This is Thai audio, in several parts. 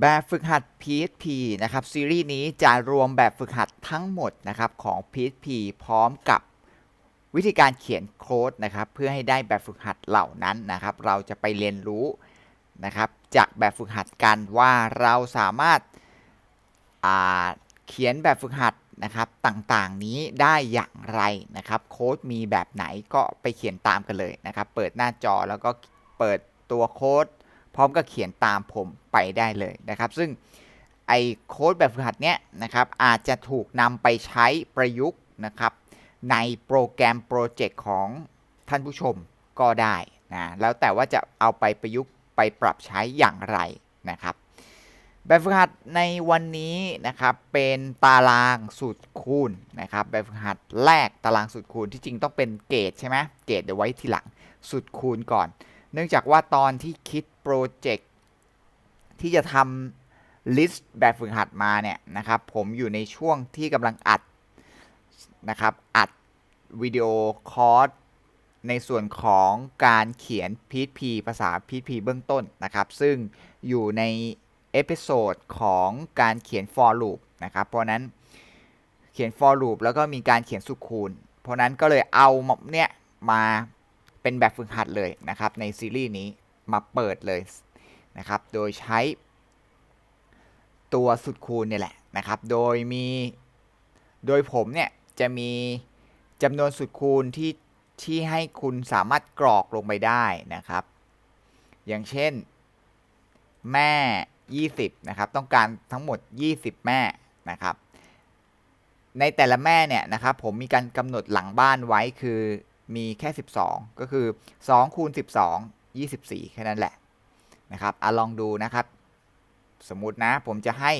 แบบฝึกหัด PHP นะครับ ซีรีส์นี้จะรวมแบบฝึกหัดทั้งหมดนะครับของ PHP พร้อมกับวิธีการเขียนโค้ดนะครับเพื่อให้ได้แบบฝึกหัดเหล่านั้นนะครับ เราจะไปเรียนรู้นะครับจากแบบฝึกหัดกันว่าเราสามารถาเขียนแบบฝึกหัดนะครับต่างๆนี้ได้อย่างไรนะครับ โค้ดมีแบบไหนก็ไปเขียนตามกันเลยนะครับ เปิดหน้าจอแล้วก็เปิดตัวโค้ดพร้อมกับเขียนตามผม ไปได้เลยนะครับ ซึ่งไอโค้ดแบบฝึกหัดเนี้ยนะครับอาจจะถูกนำไปใช้ประยุกต์นะครับในโปรแกรมโปรเจกต์ของท่านผู้ชมก็ได้นะแล้วแต่ว่าจะเอาไปประยุกต์ไปปรับใช้อย่างไรนะครับแบบฝึกหัดในวันนี้นะครับเป็นตารางสูตรคูณนะครับแบบฝึกหัดแรกตารางสูตรคูณที่จริงต้องเป็นเกรดใช่ไหมเกรดเดี๋ยวไว้ทีหลังสูตรคูณก่อน เนื่องจากว่าตอนที่คิดโปรเจกต์ ที่จะทำลิสต์แบบฝึกหัดมาเนี่ยนะครับ ผมอยู่ในช่วงที่กำลังอัดนะครับ อัดวิดีโอคอร์สในส่วนของการเขียน PHP ภาษา PHP เบื้องต้นนะครับ ซึ่งอยู่ในเอพิโซดของการเขียน for loop นะครับ เพราะนั้นเขียน for loop แล้วก็มีการเขียนสุคูณ เพราะนั้นก็เลยเอาเนี่ยมาเป็นแบบฝึกหัดเลยนะครับ ในซีรีส์นี้มาเปิดเลย นะครับ โดยใช้ตัวสุดคูณเนี่ยแหละนะครับ โดยมี โดยผมเนี่ยจะมีจำนวนสุดคูณที่ที่ให้คุณสามารถกรอกลงไปได้นะครับ อย่างเช่นแม่ 20 นะครับ ต้องการทั้งหมด 20 แม่นะครับ ในแต่ละแม่เนี่ยนะครับผมมีการกำหนดหลังบ้านไว้คือมีแค่ 12 ก็คือ2คูณ12 24 แค่นั้นแหละ นะครับอะลองดูนะครับ สมมุตินะผมจะให้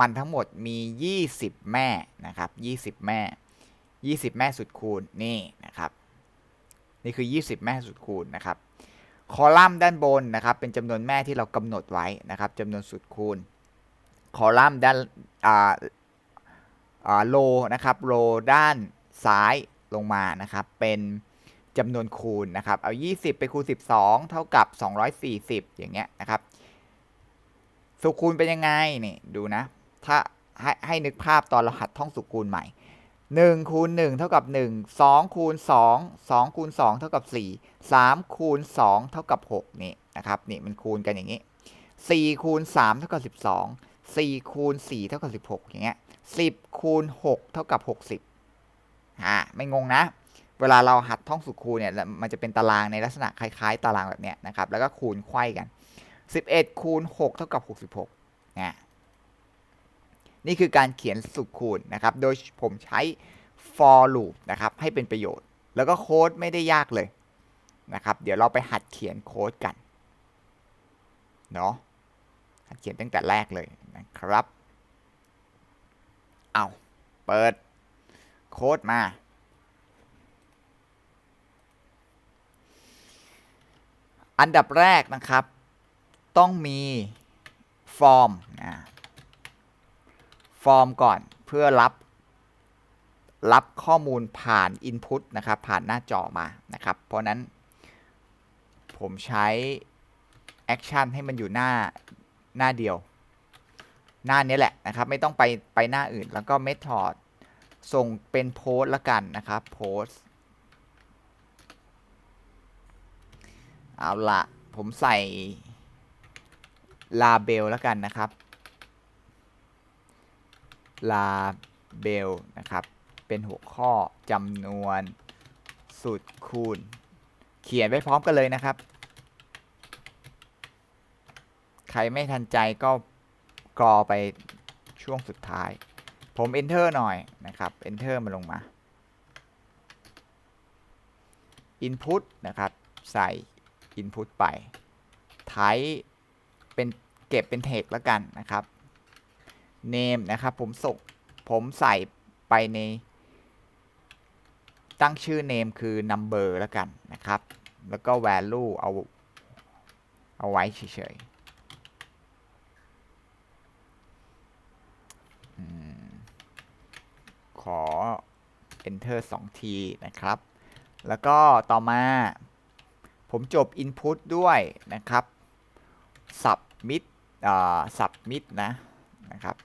มันทั้งหมดมี 20 แม่นะครับ 20 แม่ 20 แม่สุดคูณนี่นะครับ นี่คือ 20 แม่สุดคูณนะครับ คอลัมน์ด้านบนนะครับ เป็นจำนวนแม่ที่เรากำหนดไว้นะครับจำนวนสุดคูณ คอลัมน์ด้านอ่าอ่าโลนะครับโลด้านซ้ายลงมานะครับ เป็น จำนวนคูณนะครับเอา 20 ไปคูณ 12 เท่ากับ 240 อย่างเงี้ยนะครับสุคูณเป็นยังไงนี่ดูนะ ถ้าให้ให้นึกภาพตอนเราหัดท่องสุคูณใหม่1คูณ1เท่ากับ 1 2คูณ2 2คูณ2เท่ากับ 4 3คูณ2เท่ากับ6นี่นะครับนี่มันคูณกันอย่างนี้4คูณ3เท่ากับ 12 4คูณ4เท่ากับ 16 อย่างเงี้ย10คูณ6เท่ากับ 60อ่าไม่งงนะ เวลาเราหัดท่องสุคูณเนี่ยมันจะเป็นตารางในลักษณะคล้ายๆ ตารางแบบเนี้ยนะครับ แล้วก็คูณไขว้กัน 11 คูณ 6 เท่ากับ 66นะนี่คือการเขียนสุคูณนะครับ โดยผมใช้ for loop นะครับ ให้เป็นประโยชน์ แล้วก็โค้ดไม่ได้ยากเลยนะครับ เดี๋ยวเราไปหัดเขียนโค้ดกัน เนาะหัดเขียนตั้งแต่แรกเลยนะครับ เอา เปิด โค้ดมา อันดับแรกนะครับ ต้องมีฟอร์มนะฟอร์มก่อนเพื่อรับ รับข้อมูลผ่าน Input นะครับ ผ่านหน้าจอมานะครับ เพราะนั้นผมใช้ Action ให้มันอยู่หน้าหน้าเดียว หน้านี้แหละนะครับ ไม่ต้องไปไปหน้าอื่นแล้วก็ Method ส่งเป็นโพสละกันนะครับโพส เอาละผมใส่ลาเบลแล้วกันนะครับลาเบลนะครับ เป็นหัวข้อจำนวนสุดคูณ เขียนไปพร้อมกันเลยนะครับ ใครไม่ทันใจก็กรอไปช่วงสุดท้าย ผม enter หน่อยนะครับ enter มาลงมา input นะครับ ใส่ input ไป type เป็นเก็บเป็น text แล้วกันนะครับ name นะครับผมส่งผมใส่ไปในตั้งชื่อ name คือ number แล้วกันนะครับ แล้วก็ value เอาเอาไว้เฉยๆขอ enter 2ทีนะครับ แล้วก็ต่อมา ผมจบ input ด้วยนะครับ submit สับมิดนะนะครับ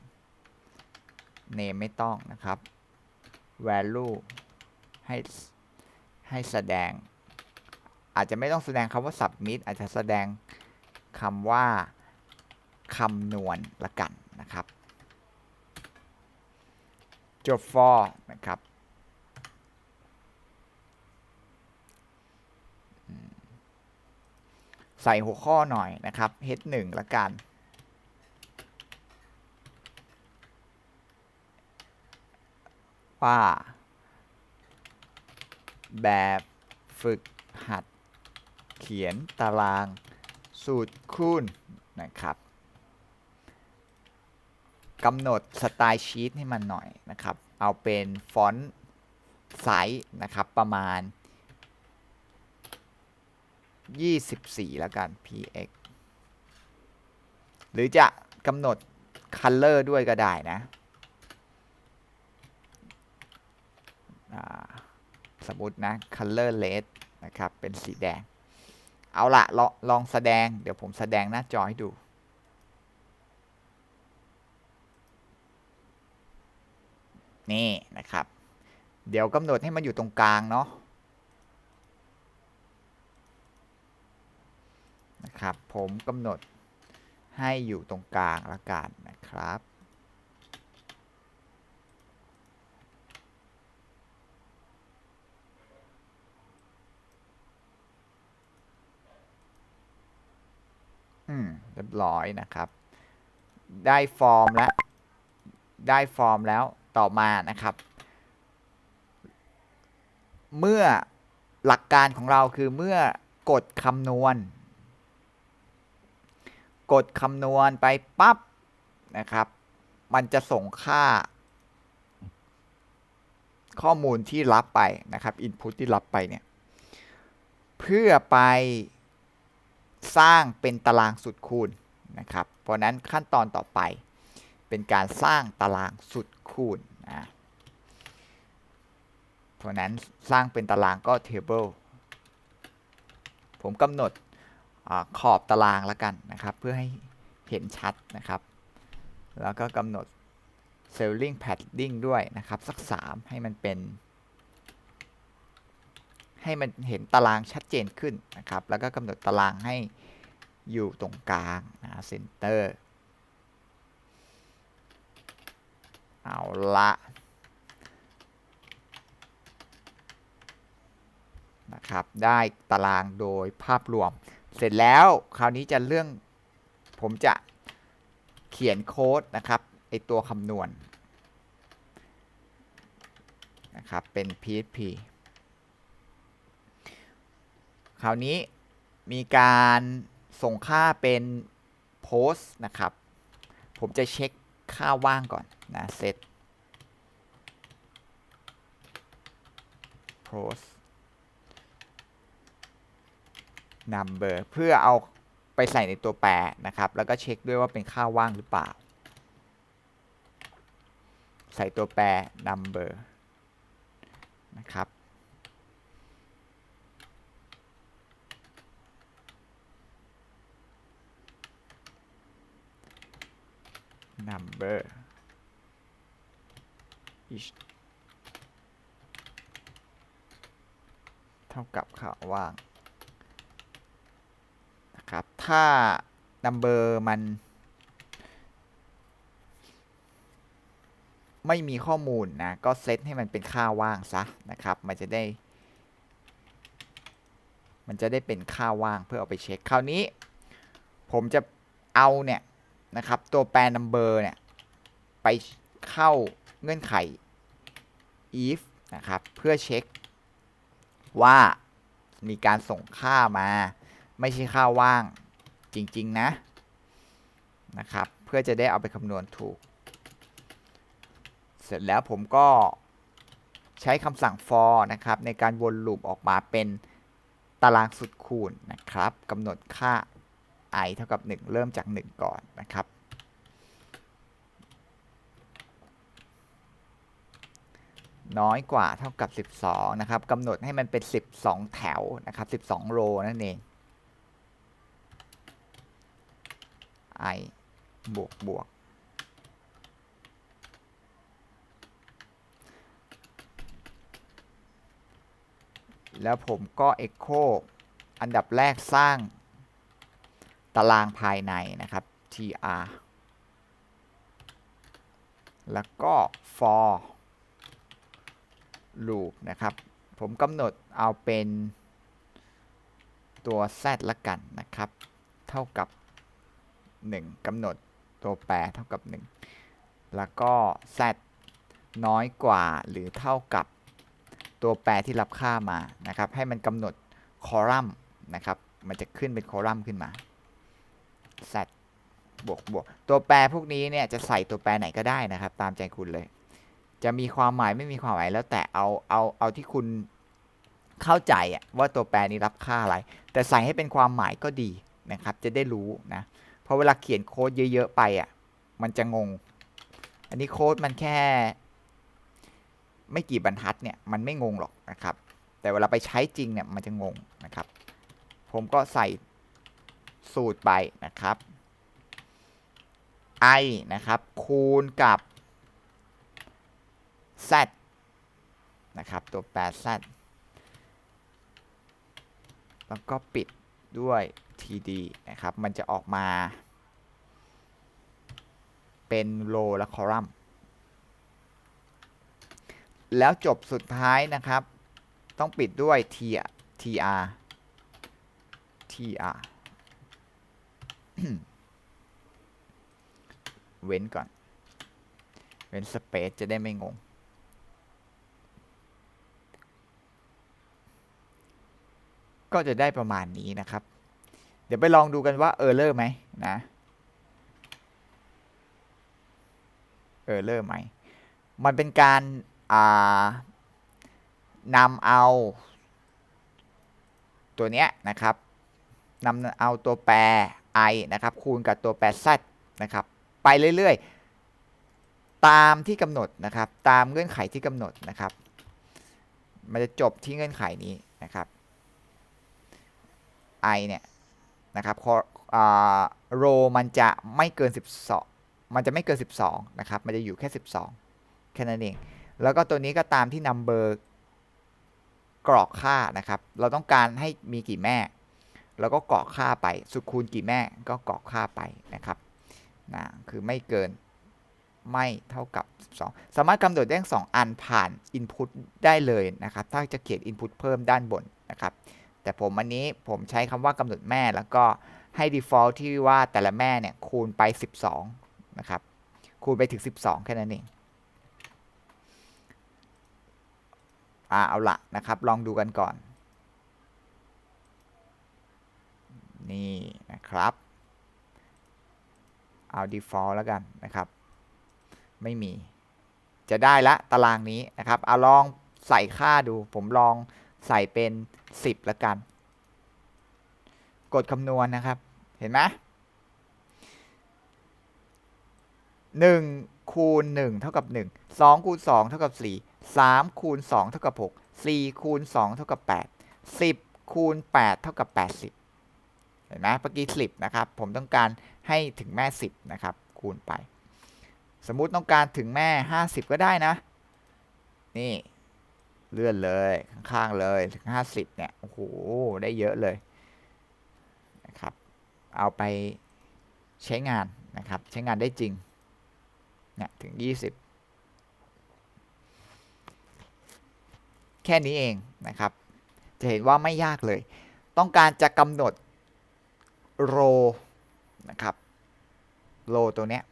name ไม่ต้องนะครับ value ให้ให้แสดง อาจจะไม่ต้องแสดงคำว่า submit อาจจะแสดงคำว่าคำนวณละกันนะครับ จบ for นะครับ ใส่หัวข้อหน่อยนะครับ h1 ละกัน ว่า แบบฝึกหัดเขียนตารางสูตรคูณนะครับกำหนดสไตล์ชีตให้มันหน่อยนะครับ เอาเป็นฟอนต์ไซส์นะครับประมาณ 24 แล้วกัน px หรือจะกำหนด color ด้วยก็ได้นะ สมมตินะ color red นะครับ เป็นสีแดง เอาละลลองแสดง เดี๋ยวผมแสดงหน้าจอให้ดูนี่นะครับ เดี๋ยวกำหนดให้มันอยู่ตรงกลางเนาะ นะครับ ผมกำหนดให้อยู่ตรงกลางละกันนะครับ อืม เรียบร้อยนะครับ ได้ฟอร์มแล้ว ได้ฟอร์มแล้วต่อมานะครับ เมื่อหลักการของเราคือเมื่อกดคำนวณ กดคำนวณไปปั๊บนะครับ มันจะส่งค่า ข้อมูลที่รับไปนะครับ input ที่รับไปเนี่ยเพื่อไปสร้างเป็นตารางสุดคูณนะครับ เพราะนั้นขั้นตอนต่อไปเป็นการสร้างตารางสุดคูณนะเพราะนั้นสร้างเป็นตารางก็ table ผมกำหนด ขอบตารางแล้วกันนะครับ เพื่อให้เห็นชัดนะครับ แล้วก็กำหนด selling padding ด้วยนะครับ สัก 3 ให้มันเป็น ให้มันเห็นตารางชัดเจนขึ้นนะครับ แล้วก็กำหนดตารางให้อยู่ตรงกลางนะเซนเตอร์เอาละนะครับ ได้ตารางโดยภาพรวม เสร็จแล้วคราวนี้จะเรื่องผมจะเขียนโค้ดนะครับไอตัวคำนวณนะครับเป็น PHP คราวนี้มีการส่งค่าเป็นโพสต์นะครับ ผมจะเช็คค่าว่างก่อนนะ set post number เพื่อเอาไปใส่ในตัวแปรนะครับ แล้วก็เช็คด้วยว่าเป็นค่าว่างหรือเปล่า ใส่ตัวแปร number นะครับ number each เท่ากับค่าว่าง นะครับถ้า number มัน ไม่มีข้อมูลนะ ก็เซตให้มันเป็นค่าว่างซะนะครับ มันจะได้ มันจะได้เป็นค่าว่างเพื่อเอาไปเช็ค คราวนี้ ผมจะเอาเนี่ยนะครับ ตัวแปร number เนี่ย ไปเข้าเงื่อนไข if นะครับ เพื่อเช็คว่ามีการส่งค่ามา ไม่ใช่ค่าว่าง จริง ๆ นะ นะครับ เพื่อจะได้เอาไปคำนวณถูก เสร็จแล้วผมก็ใช้คำสั่ง for นะครับ ในการวนลูปออกมาเป็นตารางสุดคูณนะครับกำหนดค่า i เท่ากับ 1 เริ่มจาก 1 ก่อนนะครับน้อยกว่าเท่ากับ 12 นะครับกำหนดให้มันเป็น 12 แถวนะครับ 12โรนั่นเอง i บวกบวก แล้วผมก็ Echo อันดับแรกสร้างตารางภายในนะครับ tr แล้วก็ for loop นะครับ ผมกำหนดเอาเป็นตัว z ละกันนะครับ เท่ากับ 1กำหนดตัวแปรเท่ากับ 1 แล้วก็ z น้อยกว่าหรือเท่ากับตัวแปรที่รับค่ามานะครับ ให้มันกำหนดคอลัมน์นะครับ มันจะขึ้นเป็นคอลัมน์ขึ้นมา z บวกบวกตัวแปรพวกนี้เนี่ยจะใส่ตัวแปรไหนก็ได้นะครับ ตามใจคุณเลย จะมีความหมายไม่มีความหมายแล้วแต่เอาเอาเอาที่คุณเข้าใจว่าตัวแปรนี้รับค่าอะไร แต่ใส่ให้เป็นความหมายก็ดีนะครับ จะได้รู้นะ เพราะเวลาเขียนโค้ดเยอะ ๆ ไปอะ มันจะงง อันนี้โค้ดมันแค่ ไม่กี่บรรทัดเนี่ย มันไม่งงหรอกนะครับ แต่เวลาไปใช้จริงเนี่ย มันจะงงนะครับ ผมก็ใส่สูตรไปนะครับ i นะครับ คูณกับ z นะครับ ตัวแปร z แล้วก็ปิดด้วย td นะครับ มันจะออกมา เป็น row และ column แล้วจบสุดท้ายนะครับ ต้องปิดด้วย t tr tr เว้นก่อน เว้นสเปซจะได้ไม่งงก็จะได้ประมาณนี้นะครับ เดี๋ยวไปลองดูกันว่าเออร์เลอร์ไหมนะเออร์เลอร์ไหมมันเป็นการนำเอาตัวเนี้ยนะครับนำเอาตัวแปร i นะครับคูณกับตัวแปร z นะครับไปเรื่อยๆ ตามที่กำหนดนะครับ ตามเงื่อนไขที่กำหนดนะครับ มันจะจบที่เงื่อนไขนี้นะครับ i เนี่ย นะครับโรมันจะไม่เกิน 12 มันจะไม่เกิน 12 นะครับ มันจะอยู่แค่ 12 แค่นั้นเอง แล้วก็ตัวนี้ก็ตามที่ number กรอกค่านะครับ เราต้องการให้มีกี่แม่ แล้วก็กรอกค่าไป สุดคูณกี่แม่ก็กรอกค่าไปนะครับนะคือไม่เกินไม่เท่ากับ 12 สามารถกำหนดได้ทั้ง2อันผ่าน Input ได้เลยนะครับ ถ้าจะเขียน Input เพิ่มด้านบนนะครับ แต่ผมอันนี้ผมใช้คำว่ากำหนดแม่แล้วก็ให้ default ที่ว่าแต่ละแม่เนี่ยคูณไป 12 นะครับ คูณไปถึง 12 แค่นั้นเองอ่าเอาละนะครับ ลองดูกันก่อน นี่นะครับ เอา default แล้วกันนะครับ ไม่มี จะได้ละตารางนี้นะครับเอาลองใส่ค่าดู ผมลอง ใส่เป็น 10ล้วกัน กดคำนวณนะครับ เห็นไหมหนึ่งคูณ1เท่ากับ1 2คูณ2เท่ากับ4 3คูณ2เท่ากับ6 4คูณ2เท่ากับ8 10คูณ8เท่ากับ80เห็นไหมเมื่อกี้10นะครับ ผมต้องการให้ถึงแม่10นะครับ คูณไป สมมุติต้องการถึงแม่50ก็ได้นะ นี่ เลื่อนเลย ข้างๆเลยถึง50เนี่ย โอ้โห ได้เยอะเลยนะครับ เอาไปใช้งานนะครับ ใช้งานได้จริง เนี่ย ถึง20แค่นี้เองนะครับ จะเห็นว่าไม่ยากเลย ต้องการจะกำหนดโรนะครับโรตัวเนี้ย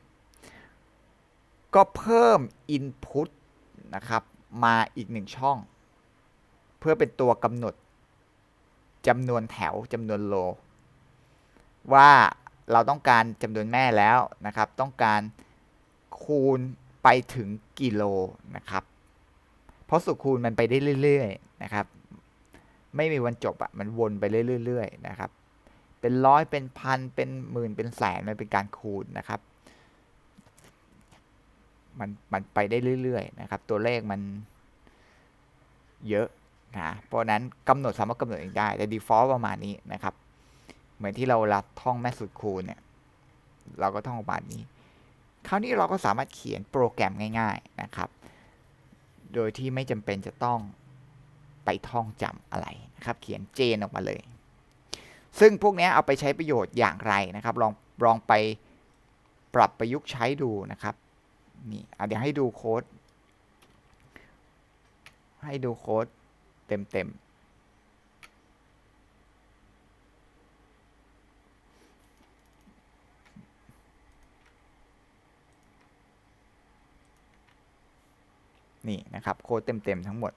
ก็เพิ่ม Input นะครับ มาอีกหนึ่งช่อง เพื่อเป็นตัวกำหนดจำนวนแถวจำนวนโล ว่าเราต้องการจำนวนแม่แล้วนะครับ ต้องการคูณไปถึงกิโลนะครับ เพราะสุคูณมันไปได้เรื่อยๆนะครับ ไม่มีวันจบอะ่ะมันวนไปเรื่อยๆนะครับ เป็นร้อยเป็นพันเป็นหมื่นเป็นแสนมันเป็นการคูณนะครับ มันมันไปได้เรื่อยๆนะครับ ตัวเลขมันเยอะ นะเพราะนั้นกำหนดสามารถกำหนดเองได้ แต่ default ประมาณนี้นะครับ เหมือนที่เราลัดท่องแม่สุดคูณเนี่ย เราก็ท่องประมาณนี้ คราวนี้เราก็สามารถเขียนโปรแกรมง่าย ๆนะครับ โดยที่ไม่จำเป็นจะต้องไปท่องจำอะไรนะครับ เขียนเจนออกมาเลย ซึ่งพวกนี้เอาไปใช้ประโยชน์อย่างไรนะครับ ลองลองไปปรับประยุกต์ใช้ดูนะครับนี่เดี๋ยวให้ดูโค้ดให้ดูโค้ด เต็มๆนี่นะครับ โค้ดเต็มๆทั้งหมด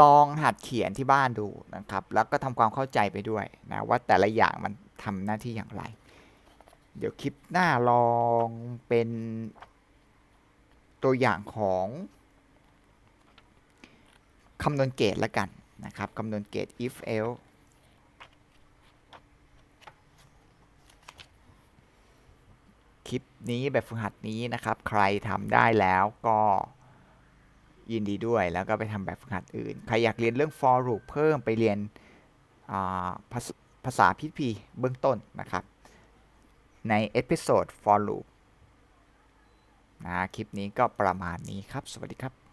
ลองหัดเขียนที่บ้านดูนะครับ แล้วก็ทำความเข้าใจไปด้วยนะว่าแต่ละอย่างมันทำหน้าที่อย่างไร เดี๋ยวคลิปหน้าลองเป็นตัวอย่างของ คำนวณเกรดละกันนะครับคำนวณเกรด if else คลิปนี้แบบฝึกหัดนี้นะครับ ใครทำได้แล้วก็ยินดีด้วย แล้วก็ไปทำแบบฝึกหัดอื่น ใครอยากเรียนเรื่อง for loop เพิ่มไปเรียนภาษภาษาพิพีเบื้องต้นนะครับ ในเอพิโซด for loop นะคลิปนี้ก็ประมาณนี้ครับ สวัสดีครับ